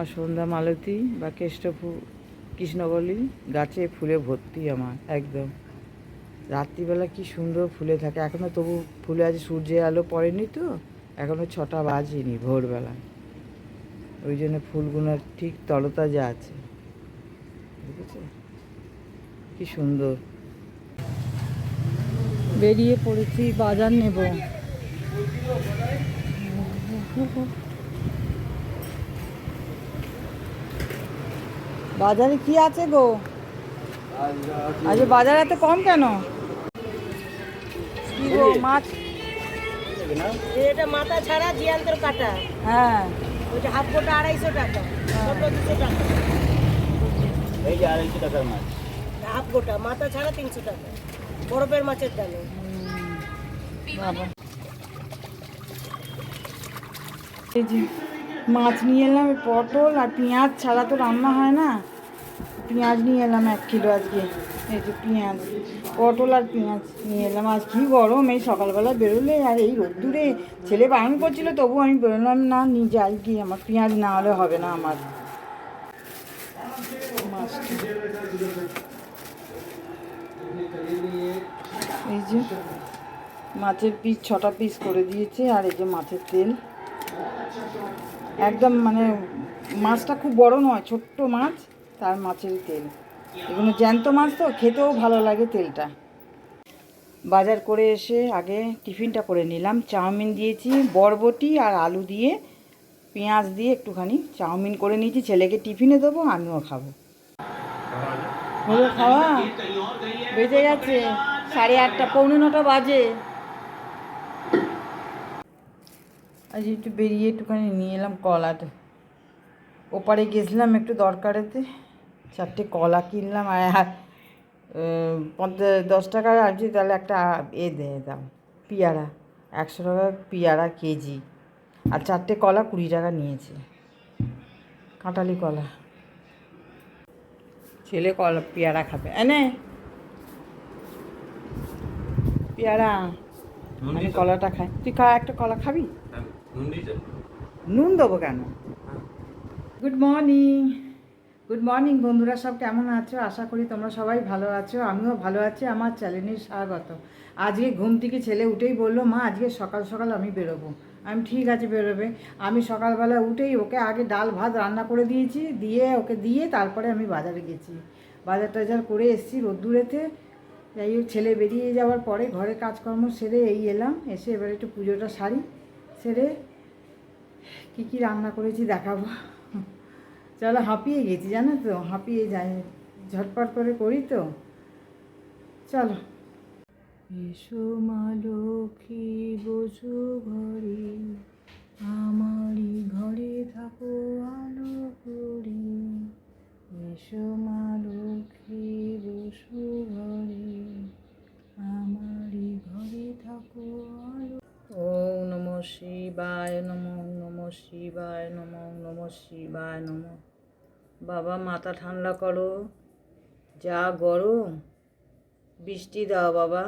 আমার সন্ধ্যা মালতী বা কেষ্ট কৃষ্ণবলী, গাছে ফুলে ভর্তি আমার, একদম। রাত্রিবেলা কি সুন্দর ফুলে থাকে। এখনও তবু ফুলে আজ সূর্যের আলো পড়েনি তো এখনও ছটা বাজেনি ভোরবেলা। ওই জন্য ফুলগুলো ঠিক তরতাজা আছে। বুঝেছ? কি সুন্দর। বেরিয়ে পড়েছি বাজার নেব। বাজারে কি আছে গো? আজ বাজার এত কম কেন? কি গো মাছ? এটা মাথা ছাড়া জিয়ান্তর কাটা। হ্যাঁ। ওইটা হাফ গোটা আড়াইশো টাকা ছোট দুশো টাকা। এই যে আড়াইশো টাকার মাছ। হাফ গোটা মাথা ছাড়া তিনশো টাকা। বরফের মাছের দামে বাবা। এই যে মাছ নিয়ে এলাম পটল আর পেঁয়াজ ছাড়া তো রান্না হয় না। পেঁয়াজ নিয়ে এলাম এক কিলো আজকে। এই যে পেঁয়াজ, পটল আর পেঁয়াজ নিয়ে এলাম। আজ কী গরম, এই সকালবেলা বেরোলে আর এই রোদ্দুরে ছেলে বারণ করছিল, তবু আমি বেরোলাম না নিয়ে যাই কি আমার পেঁয়াজ না হলে হবে না আমার। এই যে মাছের পিস ছটা পিস করে দিয়েছে, আর এই যে মাছের তেল। একদম মানে মাছটা খুব বড় নয়, ছোট্ট মাছ। তার মাছের তেল। এগুলো জ্যান্ত মাছ তো, খেতেও ভালো লাগে তেলটা। বাজার করে এসে আগে টিফিনটা করে নিলাম। চাউমিন দিয়েছি, বরবটি আর আলু দিয়ে, পেঁয়াজ দিয়ে একটুখানি চাউমিন করে নিয়েছি। ছেলেকে টিফিনে দেবো, আমিও খাব। খাওয়া? বেজে গেছে। সাড়ে আটটা, পৌনে নটা বাজে। আজ একটু বেরিয়ে একটুখানি নিয়ে এলাম কলাটা ওপারে গেছিলাম একটু দরকারেতে। চারটে কলা কিনলাম আর পঞ্চাশ দশ টাকার আনছি তাহলে একটা এ দিয়ে দাম পিয়ারা একশো টাকা পিয়ারা কেজি। আর চারটে কলা কুড়ি টাকা নিয়েছে কাঁটালি কলা। ছেলে কলা পেয়ারা খাবে। এনে পেয়ারা আমি কলাটা খাই। তুই খা একটা কলা খাবি? নুন দেবো কেন? Good morning. গুড মর্নিং বন্ধুরা, সব কেমন আছো? আশা করি তোমরা সবাই ভালো আছো, আমিও ভালো আছি, আমার চ্যানেলের স্বাগত। আজকে ঘুম থেকে ছেলে উঠেই বলল, মা, আজকে সকাল সকাল আমি বেরোবো। আমি ঠিক আছে, বেরোবে। আমি সকালবেলা উঠেই ওকে আগে ডাল ভাত রান্না করে দিয়েছি, দিয়ে ওকে দিয়ে তারপরে আমি বাজারে গেছি। বাজার টাজার করে এসেছি রোদ্দুরেতে। যাই হোক, ছেলে বেরিয়ে যাওয়ার পরে ঘরে কাজকর্ম সেরে এই এলাম, এসে এবার একটু পুজোটা সারি, সেরে কী কী রান্না করেছি দেখাবো। চলো হাঁপিয়ে গেছি জানো তো? হাঁপিয়ে যাই ঝটপট করে করি তো। চলো। এসো মা লক্ষ্মী বসু ঘরে। আমারই ঘরে থাকো আলো করে। এসো মা লক্ষ্মী বসু ঘরে। আমারই ঘরে থাকো আলো ও নম শিবায় নম নম শিবায় নম নম শিবায় নম। বাবা, মাথা ঠান্ডা করো। যা গরম, বৃষ্টি দাও বাবা।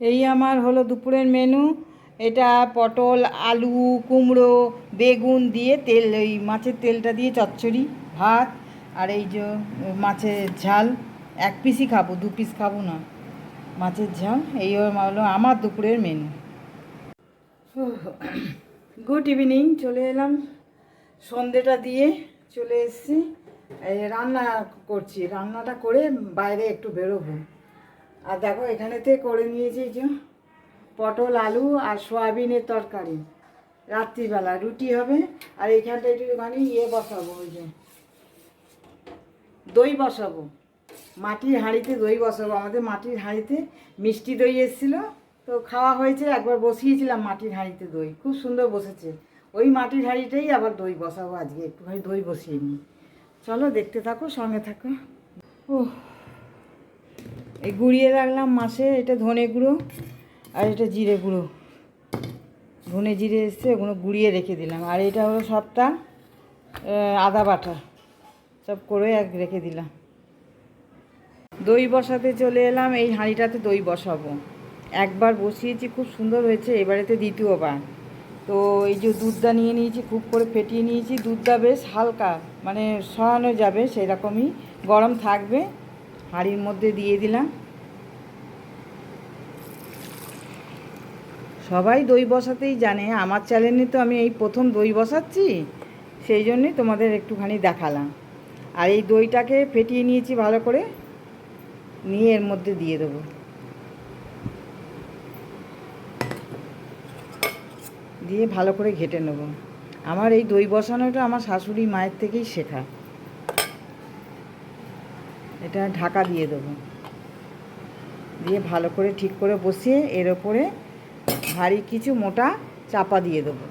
এই আমার হলো দুপুরের মেনু। এটা পটল, আলু, কুমড়ো, বেগুন দিয়ে তেল ওই মাছের তেলটা দিয়ে চচ্চড়ি, ভাত, আর এই যে মাছের ঝাল। এক পিসই খাব, দু পিস খাব না। মাছের ঝাল, এই হলো আমার দুপুরের মেনু। গুড ইভিনিং চলে এলাম। সন্ধেটা দিয়ে চলে এসেছি। রান্না করছি, রান্নাটা করে বাইরে একটু বেরোবো। আর দেখো, এখানেতে করে নিয়েছি যে পটল, আলু আর সোয়াবিনের তরকারি। রাত্রিবেলা রুটি হবে, আর এইখানটা একটুখানি ইয়ে বসাবো ওই যে দই বসাবো। মাটির হাঁড়িতে দই বসাবো। আমাদের মাটির হাঁড়িতে মিষ্টি দই এসেছিল। তো খাওয়া হয়েছে, একবার বসিয়েছিলাম মাটির হাঁড়িতে দই। খুব সুন্দর বসেছে। ওই মাটির হাঁড়িটাই আবার দই বসাবো আজকে, একটুখানি দই বসিয়ে নিই। চলো দেখতে থাকো, সঙ্গে থাকো। ও এই গুঁড়িয়ে রাখলাম মাসে এটা ধনে গুঁড়ো আর এটা জিরে গুঁড়ো। ধনে জিরে এসছে, ওগুলো গুঁড়িয়ে রেখে দিলাম। আর এটা হলো সবটা আদা বাটা, সব করে এক রেখে দিলাম। দই বসাতে চলে এলাম, এই হাঁড়িটাতে দই বসাবো। একবার বসিয়েছি, খুব সুন্দর হয়েছে। এবারেতে দ্বিতীয়বার। তো এই যে দুধটা নিয়ে নিয়েছি, খুব করে ফেটিয়ে নিয়েছি। দুধটা বেশ হালকা মানে সরানো যাবে সেরকমই। গরম থাকবে, হাঁড়ির মধ্যে দিয়ে দিলাম। সবাই দই বসাতেই জানে, আমার চ্যানেলে তো আমি এই প্রথম দই বসাচ্ছি, সেই জন্যই তোমাদের একটুখানি দেখালাম। আর এই দইটাকে ফেটিয়ে নিয়েছি ভালো করে, নিয়ে এর মধ্যে দিয়ে দেবো। দিয়ে ভালো করে ঘেটে নেব। আমার এই দই বসানোটা আমার শাশুড়ি মায়ের থেকেই শেখা। এটা ঢাকা দিয়ে দেবো। দিয়ে ভালো করে ঠিক করে বসিয়ে এর ওপরে ভারী কিছু মোটা চাপা দিয়ে দেবো।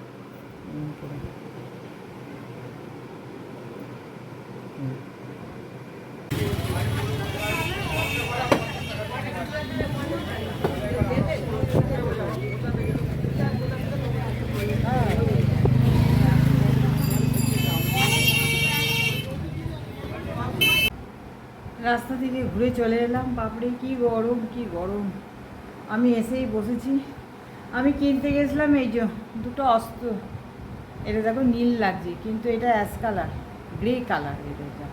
রাস্তা থেকে ঘুরে চলে এলাম। বাপরে, কি গরম কি গরম। আমি এসেই বসেছি। আমি কিনতে গেছিলাম এই যে দুটো অস্ত্র। এটা দেখো নীল লাগছে, কিন্তু এটা অ্যাশ কালার, গ্রে কালার এটা এটা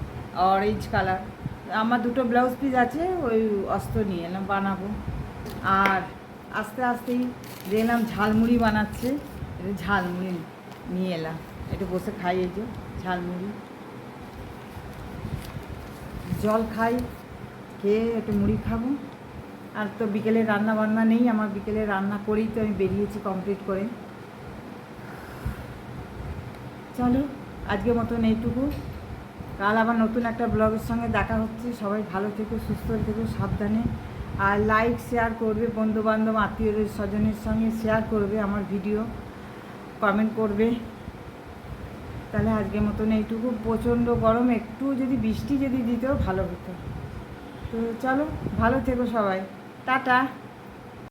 অরেঞ্জ কালার। আমার দুটো ব্লাউজ পিস আছে, ওই অস্ত্র নিয়ে এলাম, বানাবো। আর আস্তে আস্তেই দেখলাম ঝালমুড়ি বানাচ্ছে। ঝালমুড়ি নিয়ে এলাম। একটু বসে খাই এই যে ঝালমুড়ি। জল খাই, খেয়ে একটু মুড়ি খাব। আর তো বিকেলে রান্না বান্না নেই, আমার বিকেলে রান্না করেই তো আমি বেরিয়েছি কমপ্লিট করে। চলো আজকের মতন এইটুকু। কাল আবার নতুন একটা ব্লগের সঙ্গে দেখা হচ্ছে। সবাই ভালো থেকো, সুস্থ থেকো, সাবধানে। আর লাইক শেয়ার করবে বন্ধুবান্ধব আত্মীয় স্বজনের সঙ্গে শেয়ার করবে আমার ভিডিও কমেন্ট করবে। তাহলে আজকের মতন এইটুকু। প্রচণ্ড গরম, একটু যদি বৃষ্টি যদি দিতেও ভালো হতো। তো চলো, ভালো থেকো সবাই। টাটা।